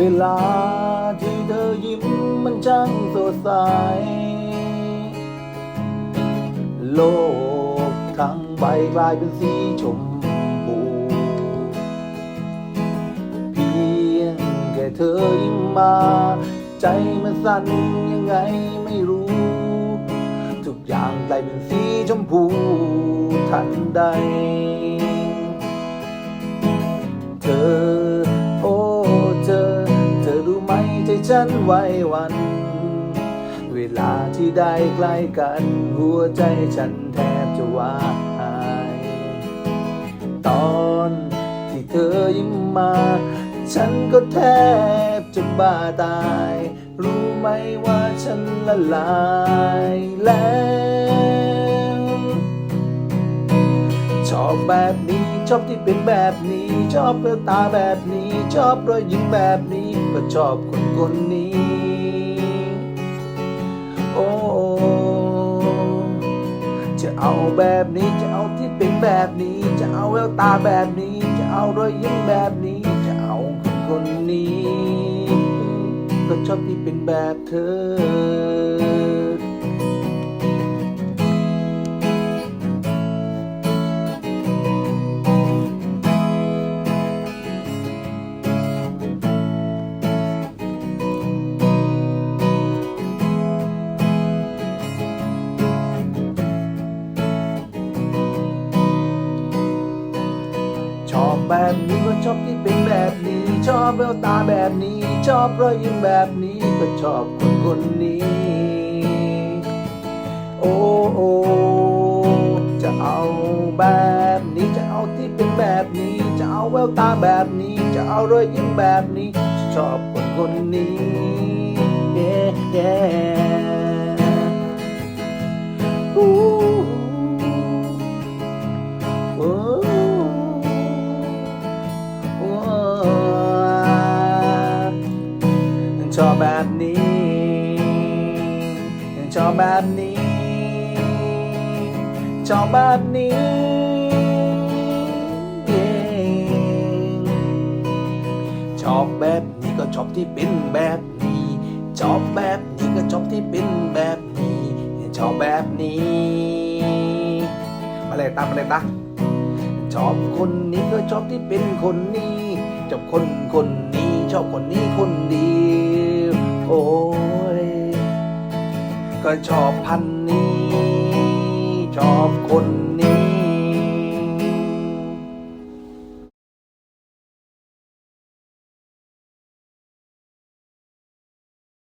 เวลาที่เธอยิ้มมันช่างสดใส โลกทั้งใบกลายเป็นสีชมพู เพียงแค่เธอยิ้มมา ใจมันสั่นยังไงไม่รู้ ทุกอย่างกลายเป็นสีชมพูทันใด เธอ ฉันไวหวัน เวลาที่ได้ใกล้กัน หัวใจฉันแทบจะวายตอนที่เธอยิ้มมา ฉันก็แทบจะบ้าตาย รู้ไหมว่าฉันละลายแล้วชอบแบบนี้ ชอบที่เป็นแบบนี้ ชอบแววตาแบบนี้ ชอบรอยยิ้มแบบนี้ ก็ชอบคนคนนี้ โอ้จะเอาแบบนี้จะเอาที่เป็นแบบนี้ จะเอาแววตาแบบนี้ จะเอารอยยิ้มแบบนี้ จะเอาคนคนนี้ ก็ชอบที่เป็นแบบเธอ ชอบที่เป็นแบบนี้ ชอบแววตาแบบนี้ ชอบรอยยิ้มแบบนี้ก็ชอบคนคนนี้ โอ้โอจะเอาแบบนี้จะเอาที่เป็นแบบนี้ จะเอาแววตาแบบนี้ จะเอารอยยิ้มแบบนี้ ชอบคนคนนี้ yeah, yeah. ชอบแบบนี้ยังชอบแบบนี้ ชอบแบบนี้เองชอบแบบนี้ก็ชอบที่เป็นแบบนี้ ชอบแบบนี้ก็ชอบที่เป็นแบบนี้ชอบแบบนี้ มาเลยตามมาเลยตาชอบคนนี้ก็ชอบที่เป็นคนนี้ ชอบคนคนนี้ ชอบคนนี้คนดี โอ้ย ก็ชอบพันนี้ ชอบคน